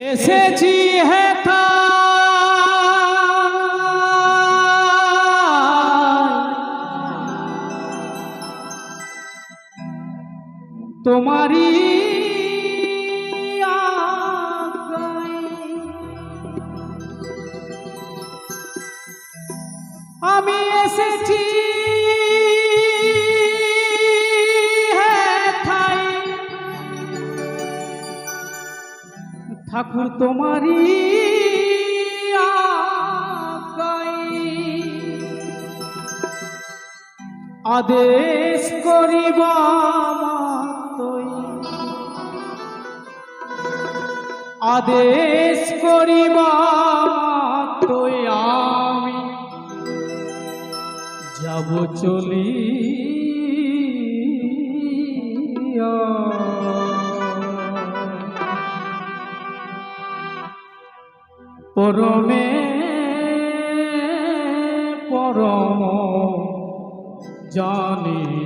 এসেছি হেথা তোমারই আমি এসেছি ঠাকুর আজ্ঞায়। আদেশ করিবা আদেশ করিবা মাত্রই আমি। যাব চলি পরমে পরম জানি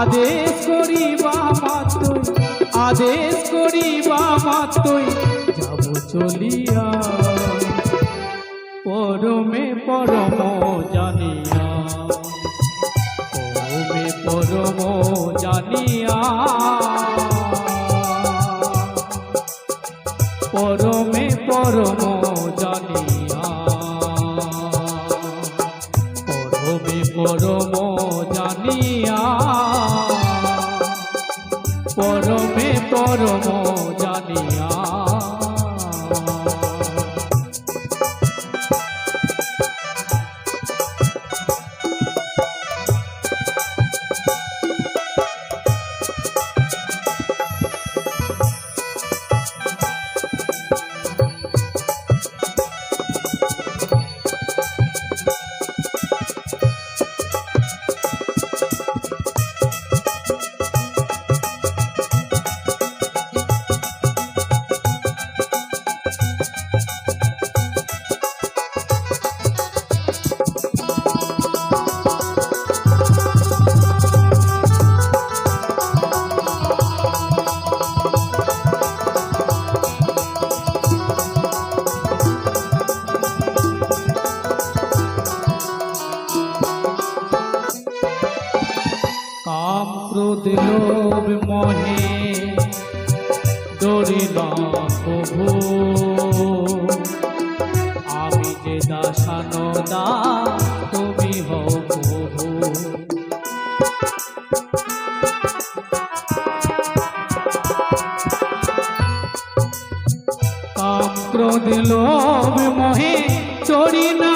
আদেশ করিবা মাত্রই আদেশ করিবা মাত্রই যাব চলিয়া। পরমে পরম পরমে কাম ক্রোধ লোভ মহে ডরি না প্রভু। আমি যে দাসানদা, তুমি হও প্রভু। কাম ক্রোধ লোভ মহে চড়ি না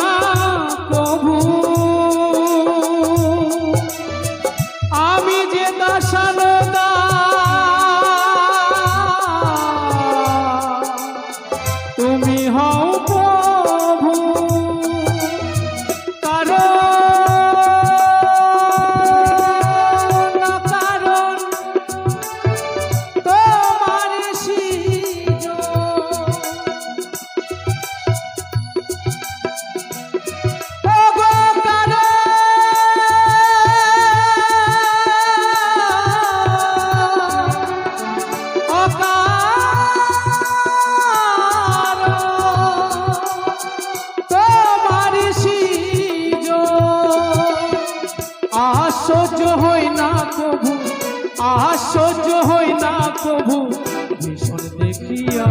ভীষণ দেখিয়া।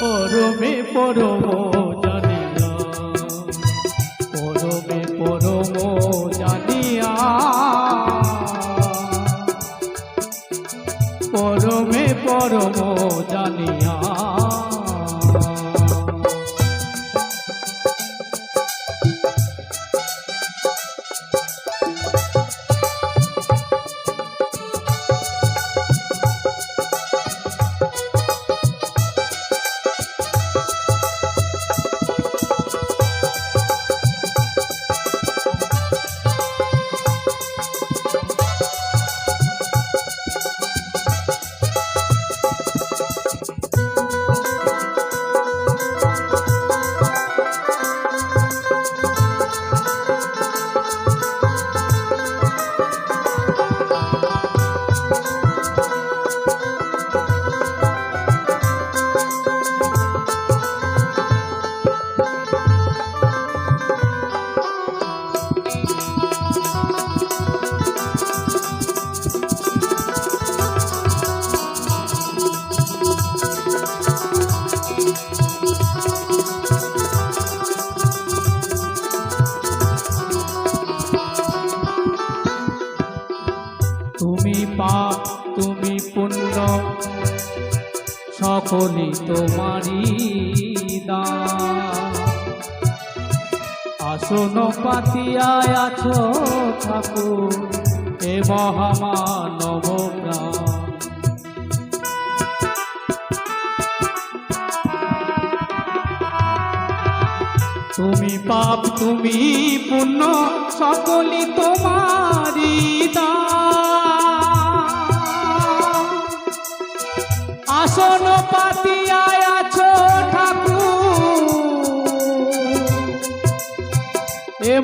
পরমে পরম তোমারই দান আসন পাতিয়ায় আছো ঠাকুর এ মহামানব তুমি পাপ, তুমি পুণ্য, সকলই তোমারি দান। আসন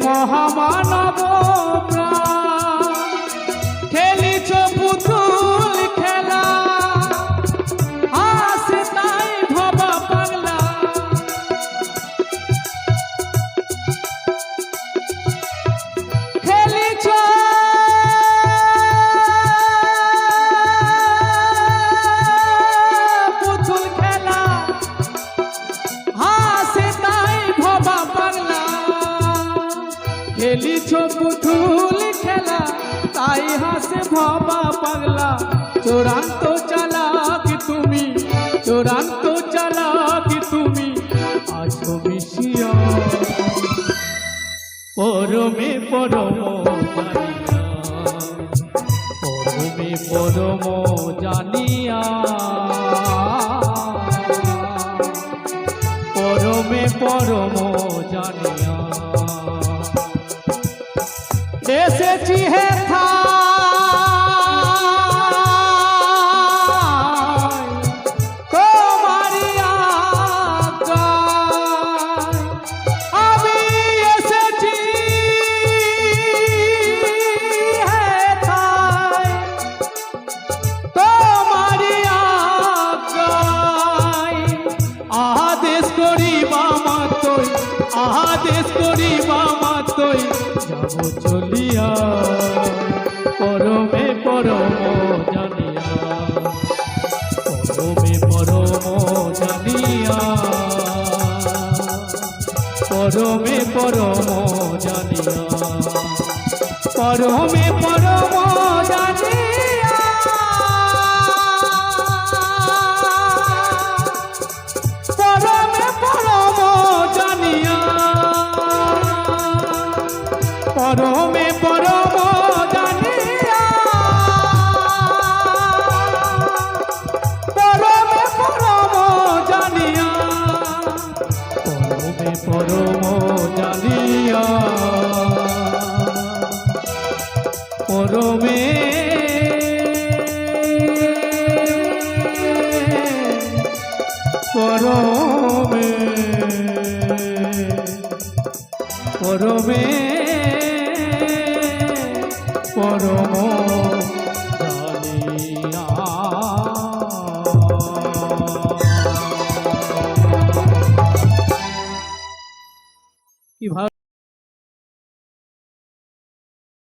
মহামানব খেলিছ পুতুল খেলা, তাই হাসে ভবা পাগলা। চোরান্ত চালাক তুমি, চোরান্ত চালাক তুমি, আছো মিশিয়া। পরমে পরম পরমে পরম জানিয়া। পরমে পরম জানিয়া। এসেছি হ্যাঁ করিবা মাতই যাব চলিয়া। পরমে পরম জানিয়া, পরমে পরম জানিয়া। পরমে পরম জানিয়া, পরমে পরম মরম জালিয়া পরমে পরমে পরমে পরম